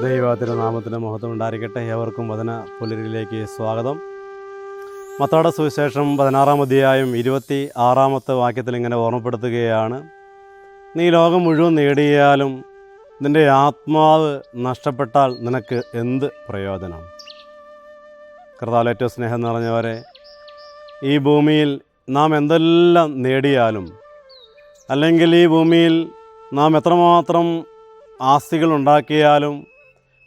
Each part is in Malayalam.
ദൈവത്തിന്റെ മഹത്വം ഉണ്ടായിരിക്കട്ടെ. ഏവർക്കും വചന പുലരിയിലേക്ക് സ്വാഗതം. മത്താട സുവിശേഷം പതിനാറാം അധ്യായം ഇരുപത്തി ആറാമത്തെ വാക്യത്തിൽ ഇങ്ങനെ ഓർമ്മപ്പെടുത്തുകയാണ്. നീ ലോകം മുഴുവൻ നേടിയാലും നിന്റെ ആത്മാവ് നഷ്ടപ്പെട്ടാൽ നിനക്ക് എന്ത് പ്രയോജനം? കർത്താവ് ഏറ്റവും സ്നേഹം നിറഞ്ഞവരെ ഈ ഭൂമിയിൽ നാം എന്തെല്ലാം നേടിയാലും അല്ലെങ്കിൽ ഈ ഭൂമിയിൽ നാം എത്രമാത്രം ആസ്തികൾ ഉണ്ടാക്കിയാലും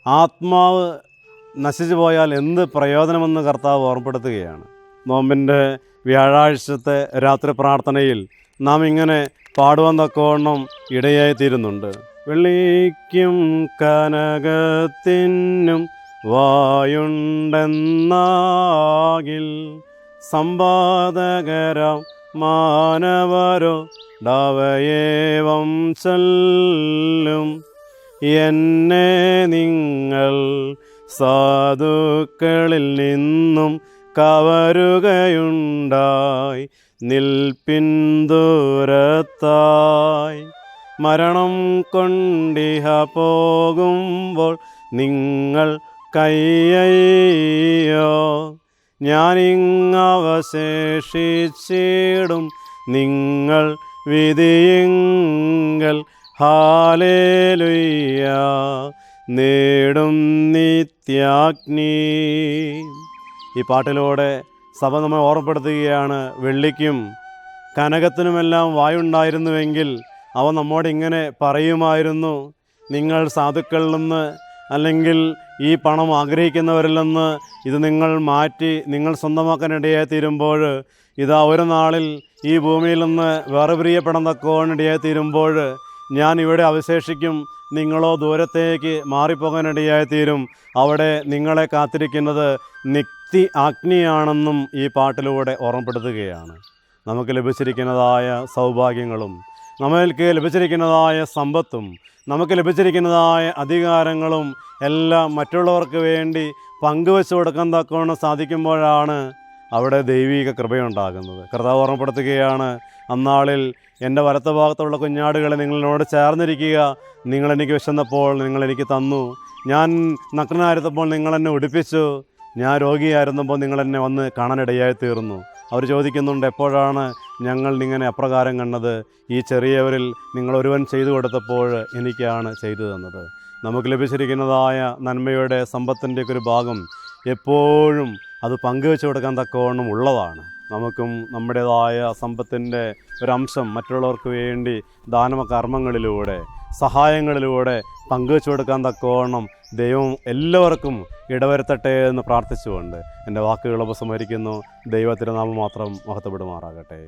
ആത്മാവ് നശിച്ചു പോയാൽ എന്ത് പ്രയോജനമെന്ന് കർത്താവ് ഓർമ്മപ്പെടുത്തുകയാണ്. നോമ്പിന്റെ വ്യാഴാഴ്ചത്തെ രാത്രി പ്രാർത്ഥനയിൽ നാം ഇങ്ങനെ പാടുവാൻ തക്കവണ്ണം ഇടയായിത്തീരുന്നുണ്ട്. വെള്ളിക്കും കനകത്തിനും വായുണ്ടെന്നാകിൽ സമ്പാദകരം മാനവരോ ഡവയേവം ചൊല്ലും. എന്നെ നിങ്ങൾ സാധുക്കളിൽ നിന്നും കവരുകയുണ്ടായി. നിൽപ്പിന്തൂരത്തായി മരണം കൊണ്ടിഹ പോകുമ്പോൾ നിങ്ങൾ കയ്യയ്യോ. ഞാനിങ്ങവശേഷിച്ചിടും. നിങ്ങൾ വിധിയെങ്കൽ ഹാലേലുയ്യ നേടും നിത്യാഗ്നി. ഈ പാട്ടിലൂടെ സഭ നമ്മെ ഓർമ്മപ്പെടുത്തുകയാണ് വെള്ളിക്കും കനകത്തിനുമെല്ലാം വായുണ്ടായിരുന്നുവെങ്കിൽ അവ നമ്മോട് ഇങ്ങനെ പറയുമായിരുന്നു നിങ്ങൾ സാധുക്കളിൽ നിന്ന് അല്ലെങ്കിൽ ഈ പണം ആഗ്രഹിക്കുന്നവരിൽ നിന്ന് ഇത് നിങ്ങൾ മാറ്റി നിങ്ങൾ സ്വന്തമാക്കാനിടയായി തീരുമ്പോൾ ഇതാ ഒരു നാളിൽ ഈ ഭൂമിയിൽ നിന്ന് വേറെ പ്രിയപ്പെടാൻ തക്കോണിടയായി തീരുമ്പോൾ ഞാൻ ഇവിടെ അവശേഷിക്കും. നിങ്ങളോ ദൂരത്തേക്ക് മാറിപ്പോകാനിടയായിത്തീരും. അവിടെ നിങ്ങളെ കാത്തിരിക്കുന്നത് നിക്തി അഗ്നിയാണെന്നും ഈ പാട്ടിലൂടെ ഓർമ്മപ്പെടുത്തുകയാണ്. നമുക്ക് ലഭിച്ചിരിക്കുന്നതായ സൗഭാഗ്യങ്ങളും നമ്മൾക്ക് ലഭിച്ചിരിക്കുന്നതായ സമ്പത്തും നമുക്ക് ലഭിച്ചിരിക്കുന്നതായ അധികാരങ്ങളും എല്ലാം മറ്റുള്ളവർക്ക് വേണ്ടി പങ്കുവെച്ചു കൊടുക്കാൻ തക്കവണ്ണം സാധിക്കുമ്പോഴാണ് അവിടെ ദൈവിക കൃപയുണ്ടാകുന്നത്. കർത്താവ് ഓർമ്മപ്പെടുത്തുകയാണ് അന്നാളിൽ എന്റെ വലത്ത ഭാഗത്തുള്ള കുഞ്ഞാടുകളെ നിങ്ങളോട് ചേർന്നിരിക്കുക. നിങ്ങളെനിക്ക് വിശന്നപ്പോൾ നിങ്ങളെനിക്ക് തന്നു. ഞാൻ നഗ്നായിരുന്നപ്പോൾ നിങ്ങളെന്നെ ഉടുപ്പിച്ചു. ഞാൻ രോഗിയായിരുന്നപ്പോൾ നിങ്ങളെന്നെ വന്ന് കാണാനിടയായി തീർന്നു. അവർ ചോദിക്കുന്നുണ്ട് എപ്പോഴാണ് ഞങ്ങൾ ഇങ്ങനെ അപ്രകാരം കണ്ടത്? ഈ ചെറിയവരിൽ നിങ്ങൾ ഒരുവൻ ചെയ്തു കൊടുത്തപ്പോൾ എനിക്കാണ് ചെയ്തു തന്നത്. നമുക്ക് ലഭിച്ചിരിക്കുന്നതായ നന്മയുടെ സമ്പത്തിന്റെയൊക്കെ ഒരു ഭാഗം എപ്പോഴും അത് പങ്കുവെച്ചു കൊടുക്കാൻ തക്കവണ്ണം ഉള്ളതാണ്. നമുക്കും നമ്മുടേതായ സമ്പത്തിന്റെ ഒരംശം മറ്റുള്ളവർക്ക് വേണ്ടി ദാനമകർമ്മങ്ങളിലൂടെ സഹായങ്ങളിലൂടെ പങ്കുവെച്ചു കൊടുക്കാൻ തക്കവണ്ണം ദൈവം എല്ലാവർക്കും ഇടവരുത്തട്ടെ എന്ന് പ്രാർത്ഥിച്ചുകൊണ്ട് എന്റെ വാക്കുകൾ ഉപസംഹരിക്കുന്നു. ദൈവത്തിന്റെ നാമം മാത്രം മഹത്വപ്പെടുമാറാകട്ടെ.